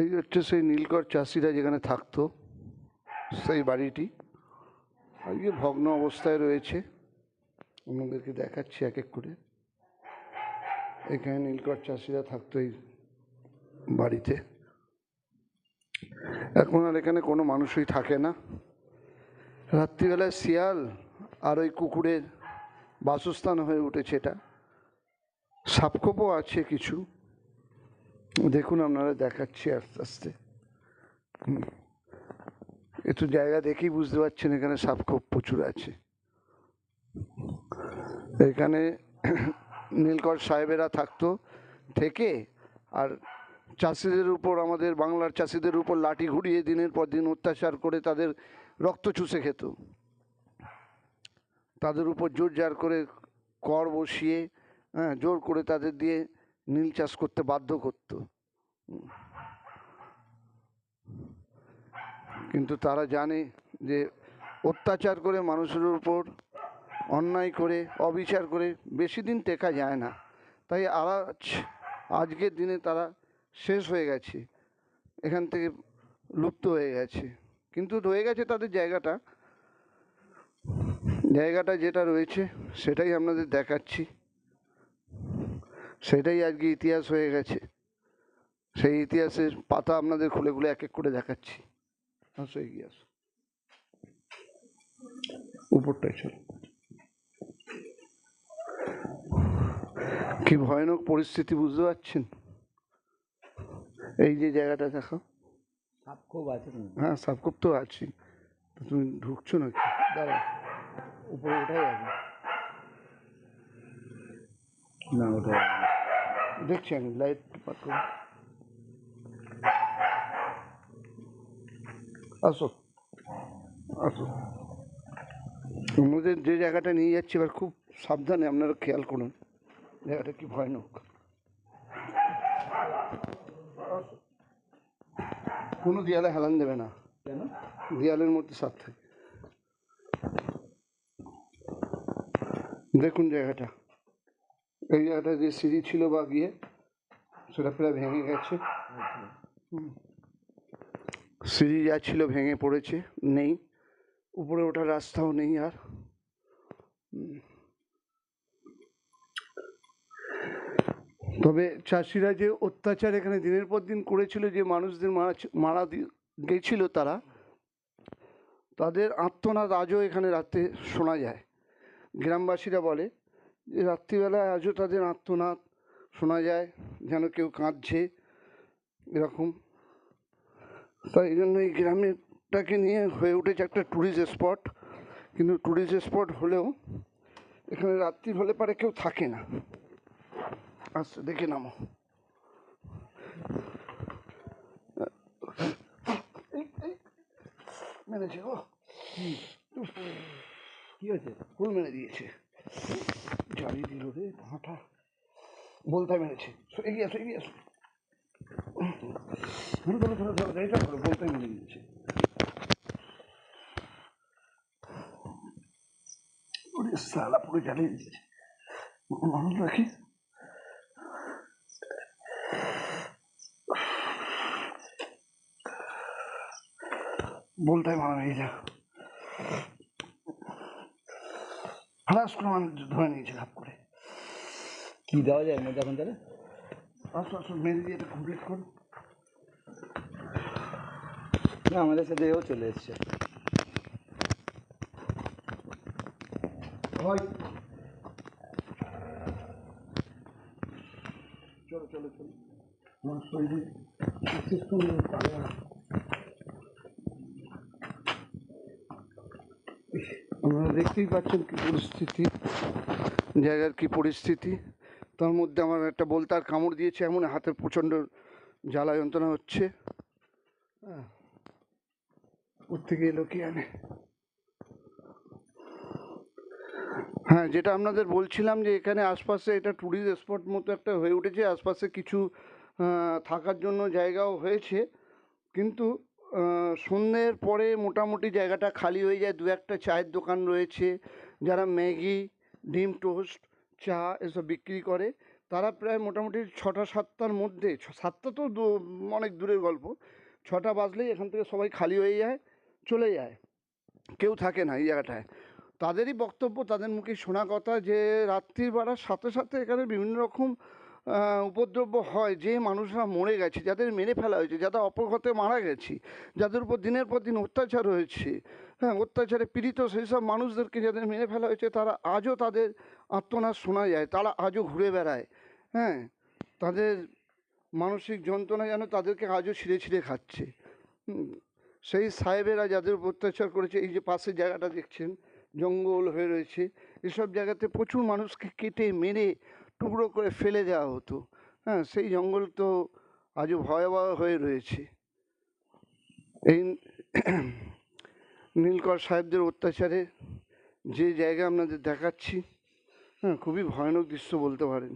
এই হচ্ছে সেই নীলকর চাষিরা যেখানে থাকতো সেই বাড়িটি। আজকে ভগ্ন অবস্থায় রয়েছে। আপনাদেরকে দেখাচ্ছি এক এক করে। এখানে নীলকর চাষিরা থাকতো এই বাড়িতে। এখন আর এখানে কোনো মানুষই থাকে না। রাত্রিবেলায় শিয়াল আর ওই কুকুরের বাসস্থান হয়ে উঠেছে এটা। সাপখোপও আছে কিছু। দেখুন আপনারা দেখাচ্ছি আস্তে আস্তে। হুম। একটু জায়গা দেখেই বুঝতে পারছেন এখানে সাপ খুব প্রচুর আছে। এখানে নীলকর সাহেবেরা থাকতো, থেকে আর চাষিদের উপর, আমাদের বাংলার চাষিদের উপর লাঠি ঘুরিয়ে দিনের পর দিন অত্যাচার করে তাদের রক্ত চুষে খেত। তাদের উপর জোর জার করে কর বসিয়ে হ্যাঁ জোর করে তাদের দিয়ে নীল চাষ করতে বাধ্য করত। কিন্তু তারা জানে যে অত্যাচার করে মানুষের উপর, অন্যায় করে, অবিচার করে বেশি দিন টেকা যায় না। তাই আজ, আজকের দিনে তারা শেষ হয়ে গেছে, এখান থেকে লুপ্ত হয়ে গেছে। কিন্তু রয়ে গেছে তাদের জায়গাটা। জায়গাটা যেটা রয়েছে, সেটাই আপনাদের দেখাচ্ছি। সেটাই আজকে ইতিহাস হয়ে গেছে। সেই ইতিহাসের পাতা আপনাদের খুলে খুলে এক এক করে দেখাচ্ছি। আসো এগিয়ে আসো উপরটাই চলো কি ভয়ানক পরিস্থিতি বুঝতে পারছেন? এই যে জায়গাটা দেখো। সাপ খুব আছে হ্যাঁ সাবকুপ তো আছি। তুমি ঢুকছো নাকি? দাঁড়া উপরে ওঠাই আছে। না ওঠা যাবে না। দেখছি আমি লাইট পাত আসো। আসো। আমাদের যে জায়গাটা নিয়ে যাচ্ছি এবার খুব সাবধানে আপনারা খেয়াল করুন। জায়গাটা কি ভয়ানক। কোনো দেয়ালে হেলান দেবে না। কেন? দেয়ালের মধ্যে সাপ থাকে। দেখুন জায়গাটা। এই জায়গাটা যে সিঁড়ি ছিল বা গিয়ে সেটা প্রায় ভেঙে গেছে। হুম। সিঁড়ি যা ছিল ভেঙে পড়েছে, নেই। উপরে ওঠার রাস্তাও নেই আর। তবে চাষিরা যে অত্যাচার এখানে দিনের পর দিন করেছিল, যে মানুষদের মারা মারা গেছিল তারা, তাদের আত্মনাদ আজও এখানে রাতে শোনা যায়। গ্রামবাসীরা বলে যে রাত্রিবেলায় আজও তাদের আত্মনাদ শোনা যায়, যেন কেউ কাঁদছে, এরকম। তাই এই জন্য এই গ্রামেরটাকে নিয়ে হয়ে উঠেছে একটা ট্যুরিস্ট স্পট কিন্তু ট্যুরিস্ট স্পট হলেও এখানে রাত্রি হলে পারে কেউ থাকে না। আচ্ছা দেখে নামো। মেরেছে গো। কি হয়েছে? ফুল মেরে দিয়েছে। জ্বালিয়ে দিল রে ভাঁটা বলতে মেরেছে। এগিয়ে আসো এগিয়ে আসো। এটা ধরো বলতে দিয়েছে ওরে সালা পুরো জ্বালিয়ে মানুষ রাখি বলতে যা হঠাৎ করে ধরে নিয়েছে ঘাপ করে কি দেওয়া যায় মধ্যে এখন তাহলে? আসো আসো মেরে দিয়ে এটা কমপ্লিট করো না আমাদের সাথে এও চলে এসছে হয় চলো চলো চলো আমার শরীরে সিস্টেম আপনারা দেখতেই পাচ্ছেন কি পরিস্থিতি জায়গার কি পরিস্থিতি তার মধ্যে আমার একটা বলতার কামড় দিয়েছে, এমন হাতের প্রচণ্ড জ্বালা যন্ত্রণা হচ্ছে। হ্যাঁ থেকে এলো কি আনে হ্যাঁ যেটা আপনাদের বলছিলাম যে এখানে আশপাশে এটা ট্যুরিস্ট স্পট মতো একটা হয়ে উঠেছে, আশপাশে কিছু থাকার জন্য জায়গাও হয়েছে। কিন্তু সন্ধ্যের পরে মোটামুটি জায়গাটা খালি হয়ে যায়, দু একটা চায়ের দোকান রয়েছে, যারা ম্যাগি, ডিম টোস্ট চা এসব বিক্রি করে। তারা প্রায় মোটামুটি ছটা সাতটার মধ্যে সাতটা তো অনেক দূরের গল্প। ছটা বাজলেই এখান থেকে সবাই খালি হয়ে যায় চলে যায়। কেউ থাকে না এই জায়গাটায়। তাদেরই বক্তব্য তাদের মুখে শোনা কথা যে রাত্রির বাড়ার সাথে সাথে এখানে বিভিন্ন রকম আহ, উপদ্রব হয়। যে মানুষরা মরে গেছে যাদের মেরে ফেলা হয়েছে যাদের অপঘাতে মারা গেছে যাদের উপর দিনের পর দিন অত্যাচার হয়েছে হ্যাঁ অত্যাচারে পীড়িত সেই সব মানুষদেরকে যাদের মেরে ফেলা হয়েছে, তারা আজও তাদের আত্মনাদ শোনা যায়, তারা আজও ঘুরে বেড়ায়। হ্যাঁ তাদের মানসিক যন্ত্রণা যেন তাদেরকে আজও ছিঁড়ে ছিঁড়ে খাচ্ছে। সেই সাহেবেরা যাদের উপর অত্যাচার করেছে, এই যে পাশের জায়গাটা দেখছেন, জঙ্গল হয়ে রয়েছে, এসব জায়গাতে প্রচুর মানুষকে কেটে, মেরে, টুকরো করে ফেলে দেওয়া হতো। হ্যাঁ সেই জঙ্গল তো আজও ভয়াবহ হয়ে রয়েছে। এই নীলকর সাহেবদের অত্যাচারে যে জায়গা আপনাদের দেখাচ্ছি হ্যাঁ খুবই ভয়ানক দৃশ্য বলতে পারেন।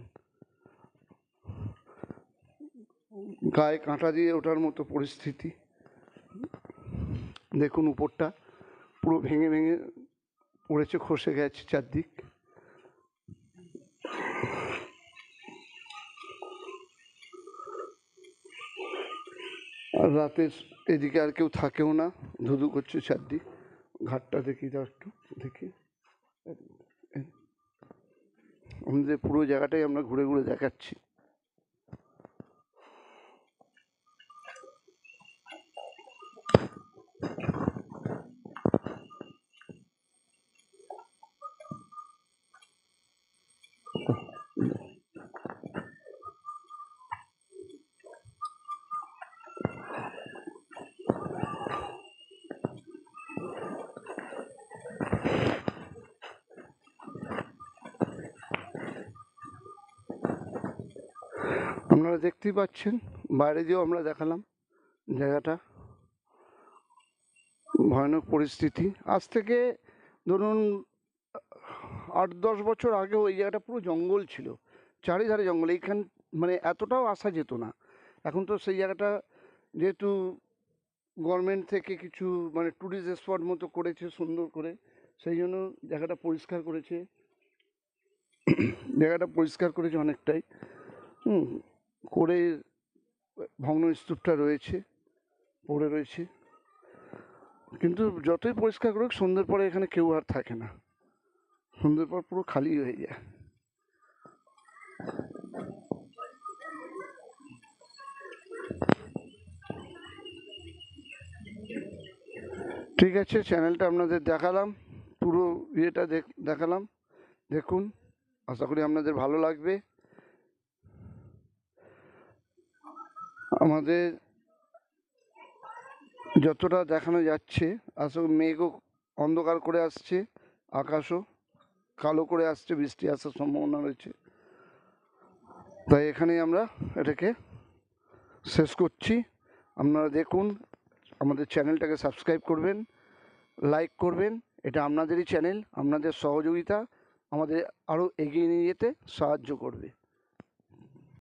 গায়ে কাঁটা দিয়ে ওঠার মতো পরিস্থিতি। দেখুন উপরটা পুরো ভেঙে ভেঙে পড়েছে, খসে গেছে চারদিক। আর রাতে এদিকে আর কেউ থাকেও না, ধুধু করছে চারদিক। ঘাটটা দেখি তো একটু দেখি। আমাদের পুরো জায়গাটাই আমরা ঘুরে ঘুরে দেখাচ্ছি। আপনারা দেখতেই পাচ্ছেন, বাইরে দিয়েও আমরা দেখালাম জায়গাটা। ভয়ানক পরিস্থিতি। আজ থেকে ধরুন, আট দশ বছর আগে ওই জায়গাটা পুরো জঙ্গল ছিল, চারিধারে জঙ্গল। এইখান মানে এতটাও আসা যেত না। এখন তো সেই জায়গাটা যেহেতু গভর্নমেন্ট থেকে কিছু মানে ট্যুরিস্ট স্পট মতো করেছে সুন্দর করে, সেই জন্য জায়গাটা পরিষ্কার করেছে। জায়গাটা পরিষ্কার করেছে অনেকটাই। হুম। করে ভগ্ন স্তূপটা রয়েছে, পড়ে রয়েছে। কিন্তু যতই পরিষ্কার করুক, সন্ধ্যের পরে এখানে কেউ আর থাকে না। সন্ধ্যের পর পুরো খালি হয়ে যায়। ঠিক আছে, চ্যানেলটা আপনাদের দেখালাম। পুরো ইয়েটা দেখ- দেখালাম। দেখুন, আশা করি আপনাদের ভালো লাগবে। আমাদের যতটা দেখানো যাচ্ছে, আসলে মেঘও অন্ধকার করে আসছে, আকাশও কালো করে আসছে, বৃষ্টি আসার সম্ভাবনা রয়েছে। তাই এখানেই আমরা এটাকে শেষ করছি। আপনারা দেখুন, আমাদের চ্যানেলটাকে সাবস্ক্রাইব করবেন, লাইক করবেন। এটা আপনাদেরই চ্যানেল, আপনাদের সহযোগিতা আমাদের আরও এগিয়ে নিয়ে যেতে সাহায্য করবে।